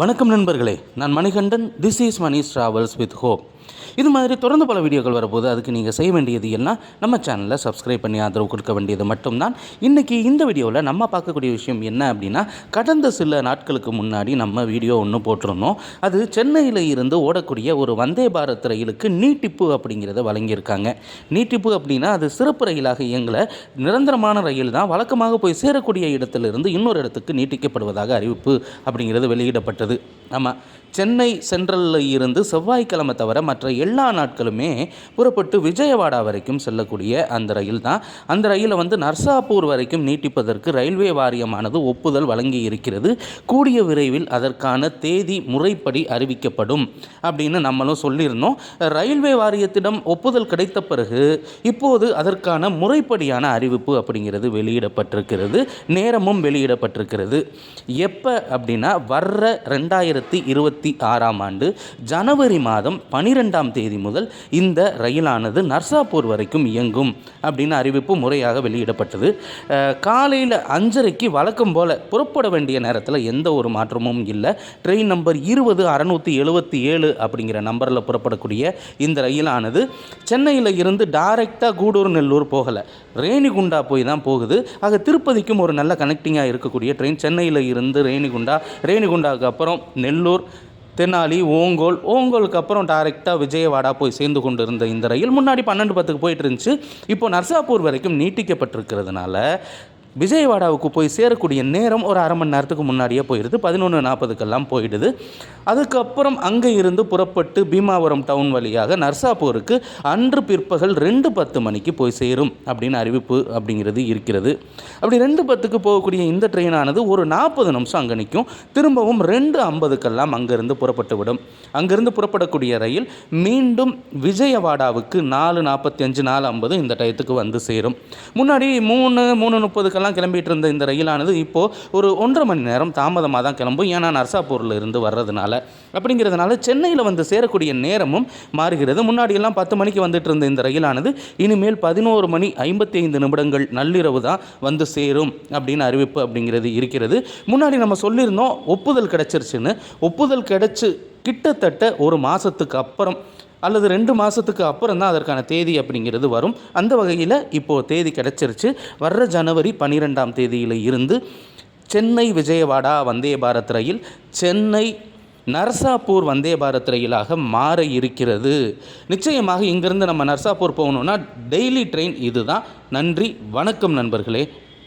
வணக்கம் நண்பர்களே நான் Manikandan. This is Mani's travels with hope இது மாதிரி தொடர்ந்து பல வீடியோக்கள் வரப்போது அதுக்கு நீங்கள் செய்ய வேண்டியது எல்லாம் நம்ம சேனலை சப்ஸ்கிரைப் பண்ணி ஆதரவு கொடுக்க வேண்டியது மட்டும்தான். இன்றைக்கி இந்த வீடியோவில் நம்ம பார்க்கக்கூடிய விஷயம் என்ன அப்படின்னா கடந்த சில நாட்களுக்கு முன்னாடி நம்ம வீடியோ ஒன்று போட்டிருந்தோம். அது சென்னையில் இருந்து ஓடக்கூடிய ஒரு வந்தே பாரத் ரயிலுக்கு நீட்டிப்பு அப்படிங்கிறத வழங்கியிருக்காங்க. நீட்டிப்பு அப்படின்னா அது சிறப்பு ரயிலாக இயங்கல நிரந்தரமான ரயில் தான். வழக்கமாக போய் சேரக்கூடிய இடத்திலிருந்து இன்னொரு இடத்துக்கு நீட்டிக்கப்படுவதாக அறிவிப்பு அப்படிங்கிறது ஏற்பட்டது ஆமாம் சென்னை சென்ட்ரலில் இருந்து செவ்வாய்க்கிழமை தவிர மற்ற எல்லா நாட்களுமே புறப்பட்டு விஜயவாடா வரைக்கும் செல்லக்கூடிய அந்த ரயில் தான். அந்த ரயிலை வந்து நர்சாப்பூர் வரைக்கும் நீட்டிப்பதற்கு ரயில்வே வாரியமானது ஒப்புதல் வழங்கி இருக்கிறது. கூடிய விரைவில் அதற்கான தேதி முறைப்படி அறிவிக்கப்படும் அப்படின்னு நம்மளும் சொல்லியிருந்தோம். ரயில்வே வாரியத்திடம் ஒப்புதல் கிடைத்த பிறகு இப்போது அதற்கான முறைப்படியான அறிவிப்பு அப்படிங்கிறது வெளியிடப்பட்டிருக்கிறது. நேரமும் வெளியிடப்பட்டிருக்கிறது. எப்போ அப்படின்னா வர்ற ரெண்டாயிரத்தி இருபத்தி ஆறாம் ஆண்டு ஜனவரி மாதம் பனிரெண்டாம் தேதி முதல் இந்த ரயிலானது நர்சாப்பூர் வரைக்கும் இயங்கும் அப்படின்னு அறிவிப்பு முறையாக வெளியிடப்பட்டது. காலையில் அஞ்சரைக்கு வழக்கம் போல் புறப்பட வேண்டிய நேரத்தில் எந்த ஒரு மாற்றமும் இல்லை. ட்ரெயின் நம்பர் இருபது அறநூற்றி எழுபத்தி ஏழு அப்படிங்கிற நம்பரில் புறப்படக்கூடிய இந்த ரயிலானது சென்னையில் இருந்து டைரெக்டாக கூடூர் நெல்லூர் போகலை. ரேணிகுண்டா போய் தான் போகுது. ஆக திருப்பதிக்கும் ஒரு நல்ல கனெக்டிங்காக இருக்கக்கூடிய ட்ரெயின் சென்னையில் இருந்து ரேணிகுண்டா ரேணிகுண்டாவுக்கு அப்புறம் நெல்லூர் தெனாலி ஓங்கோல் ஓங்கோலுக்கு அப்புறம் டைரெக்டாக விஜயவாடா போய் சேர்ந்து கொண்டு இருந்த இந்த ரயில் முன்னாடி பன்னெண்டு பத்துக்கு போயிட்டு இருந்துச்சு. இப்போ நர்சாப்பூர் வரைக்கும் நீட்டிக்கப்பட்டிருக்கிறதுனால விஜயவாடாவுக்கு போய் சேரக்கூடிய நேரம் ஒரு அரை மணி நேரத்துக்கு முன்னாடியே போயிடுது. பதினொன்று நாற்பதுக்கெல்லாம் போயிடுது. அதுக்கப்புறம் அங்கே இருந்து புறப்பட்டு பீமாவரம் டவுன் வழியாக நர்சாப்பூருக்கு அன்று பிற்பகல் ரெண்டு பத்து மணிக்கு போய் சேரும் அப்படின்னு அறிவிப்பு அப்படிங்கிறது இருக்கிறது. அப்படி ரெண்டு பத்துக்கு போகக்கூடிய இந்த ட்ரெயினானது ஒரு நாற்பது நிமிஷம் அங்கே நிற்கும். திரும்பவும் ரெண்டு ஐம்பதுக்கெல்லாம் அங்கேருந்து புறப்பட்டு விடும். அங்கேருந்து புறப்படக்கூடிய ரயில் மீண்டும் விஜயவாடாவுக்கு நாலு நாற்பத்தி அஞ்சு நாலு ஐம்பது இந்த டயத்துக்கு வந்து சேரும். முன்னாடி மூணு மூணு முப்பதுக்கெல்லாம் கிளம்பிட்டு இருந்த இந்த ரயிலானது இப்போது ஒரு ஒன்றரை மணி நேரம் தாமதமாக தான் கிளம்பும். ஏன்னா நர்சாப்பூரில் இருந்து வர்றதுனால. அப்படிங்கிறதுனால சென்னையில் வந்து சேரக்கூடிய நேரமும் மாறுகிறது. முன்னாடியெல்லாம் பத்து மணிக்கு வந்துட்டு இருந்த இந்த ரயிலானது இனிமேல் பதினோரு மணி ஐம்பத்தி ஐந்து நிமிடங்கள் நள்ளிரவு தான் வந்து சேரும் அப்படின்னு அறிவிப்பு அப்படிங்கிறது இருக்கிறது. முன்னாடி நம்ம சொல்லியிருந்தோம் ஒப்புதல் கிடச்சிருச்சுன்னு. ஒப்புதல் கிடச்சி கிட்டத்தட்ட ஒரு மாதத்துக்கு அப்புறம் அல்லது ரெண்டு மாதத்துக்கு அப்புறம் தான் அதற்கான தேதி அப்படிங்கிறது வரும். அந்த வகையில் இப்போது தேதி கிடச்சிருச்சு. வர்ற ஜனவரி பன்னிரெண்டாம் தேதியில் இருந்து சென்னை விஜயவாடா வந்தே பாரத் ரயில் சென்னை நர்சாப்பூர் வந்தே பாரத் ரயிலாக மாற இருக்கிறது. நிச்சயமாக இங்கேருந்து நம்ம நர்சாப்பூர் போகணுன்னா டெய்லி ட்ரெயின் இதுதான். நன்றி வணக்கம் நண்பர்களே.